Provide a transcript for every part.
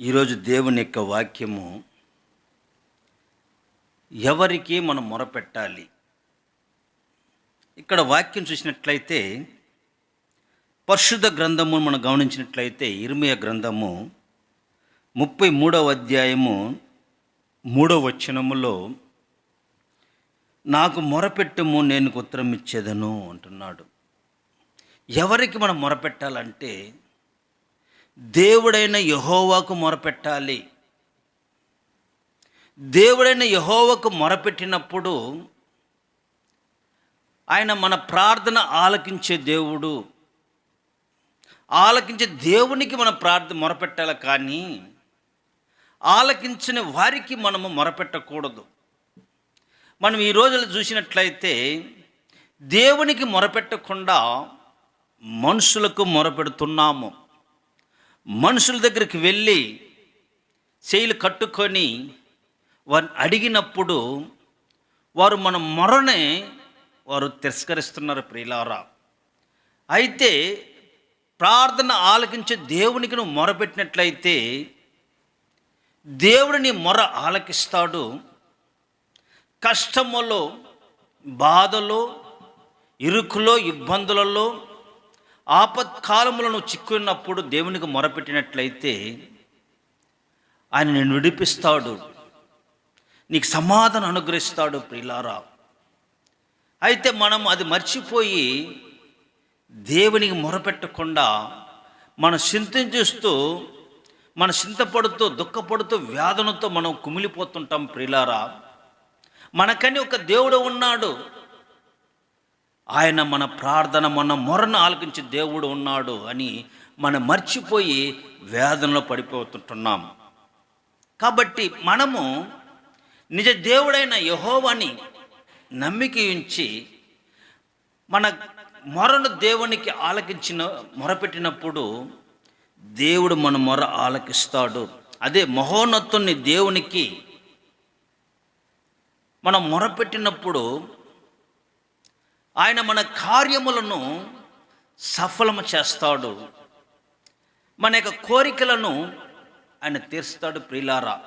ఈరోజు దేవుని యొక్క వాక్యము ఎవరికి మనం మొరపెట్టాలి? ఇక్కడ వాక్యం చూసినట్లయితే పరిశుద్ధ గ్రంథము మనం గమనించినట్లయితే ఇర్మియ గ్రంథము ముప్పై మూడవ అధ్యాయము మూడవ వచనములో నాకు మొరపెట్టము నేను ఉత్తరం ఇచ్చేదను అంటున్నాడు. ఎవరికి మనం మొరపెట్టాలంటే దేవుడైన యహోవాకు మొరపెట్టాలి. దేవుడైన యహోవాకు మొరపెట్టినప్పుడు ఆయన మన ప్రార్థన ఆలకించే దేవుడు. ఆలకించే దేవునికి మన ప్రార్థన మొరపెట్టాలి కానీ ఆలకించిన వారికి మనము మొరపెట్టకూడదు. మనం ఈ రోజులు చూసినట్లయితే దేవునికి మొరపెట్టకుండా మనుషులకు మొరపెడుతున్నాము. మనుషుల దగ్గరికి వెళ్ళి చేయిలు కట్టుకొని వారిని అడిగినప్పుడు వారు మన మొరనే వారు తిరస్కరిస్తున్నారు ప్రియులారా. అయితే ప్రార్థన ఆలకించే దేవునికి నువ్వు మొరపెట్టినట్లయితే దేవుడు నీ మొర ఆలకిస్తాడు. కష్టములో బాధలో ఇరుకులో ఇబ్బందులలో ఆపత్కాలములను చిక్కున్నప్పుడు దేవునికి మొరపెట్టినట్లయితే ఆయన నేను విడిపిస్తాడు. నీకు సమాధానం అనుగ్రహిస్తాడు ప్రిలారా అయితే మనం అది మర్చిపోయి దేవునికి మొరపెట్టకుండా మన చింతించుస్తూ మన చింతపడుతూ దుఃఖపడుతూ వేదనతో మనం కుమిలిపోతుంటాం ప్రిలారా మనకని ఒక దేవుడు ఉన్నాడు. ఆయన మన ప్రార్థన మన మొరను ఆలకించి దేవుడు ఉన్నాడు అని మనం మర్చిపోయి వేదనలో పడిపోతుంటున్నాం. కాబట్టి మనము నిజ దేవుడైన యహోవాని నమ్మిక ఉంచి మన మొరను దేవునికి ఆలకించిన మొరపెట్టినప్పుడు దేవుడు మన మొర ఆలకిస్తాడు. అదే మహోన్నతుని దేవునికి మనం మొరపెట్టినప్పుడు ఆయన మన కార్యములను సఫలము చేస్తాడు. మన యొక్క కోరికలను ఆయన తీరుస్తాడు ప్రిలారా.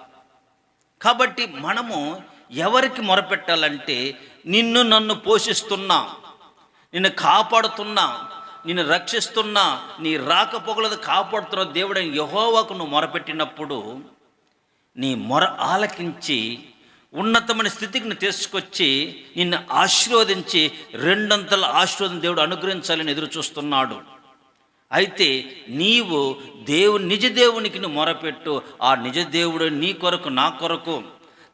కాబట్టి మనము ఎవరికి మొరపెట్టాలంటే నిన్ను నన్ను పోషిస్తున్నా నిన్ను కాపాడుతున్నా నిన్ను రక్షిస్తున్నా నీ రాకపోకలది కాపాడుతున్న దేవుడైన యహోవాకు నువ్వు మొరపెట్టినప్పుడు నీ మొర ఆలకించి ఉన్నతమైన స్థితికి నువ్వు తీసుకొచ్చి నిన్ను ఆశీర్వదించి రెండంతల ఆశీర్వదం దేవుడు అనుగ్రహించాలని ఎదురు చూస్తున్నాడు. అయితే నీవు దేవుని నిజ దేవునికి మొరపెట్టు. ఆ నిజ దేవుడు నీ కొరకు నా కొరకు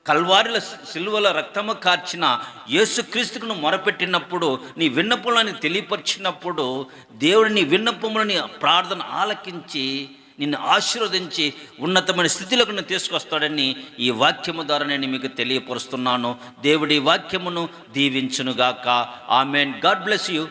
కల్వారిల సిల్వల రక్తము కార్చిన యేసుక్రీస్తుకు నువ్వు మొరపెట్టినప్పుడు నీ విన్నపములని తెలియపరిచినప్పుడు దేవుడు నీ విన్నపములని ప్రార్థన ఆలకించి నిన్ను ఆశీర్వదించి ఉన్నతమైన స్థితిలోకి నేను తీసుకొస్తాడని ఈ వాక్యము ద్వారా నేను మీకు తెలియపరుస్తున్నాను. దేవుడి వాక్యమును దీవించునుగాక. ఆమెన్. God bless you.